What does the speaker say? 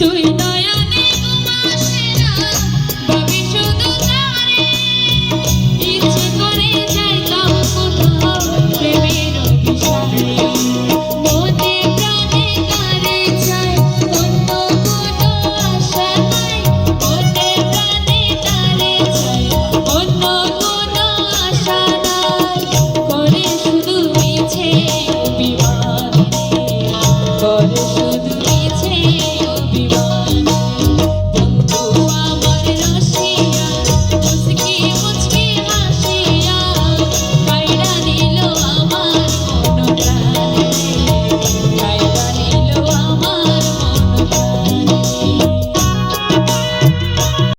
তুই দয়া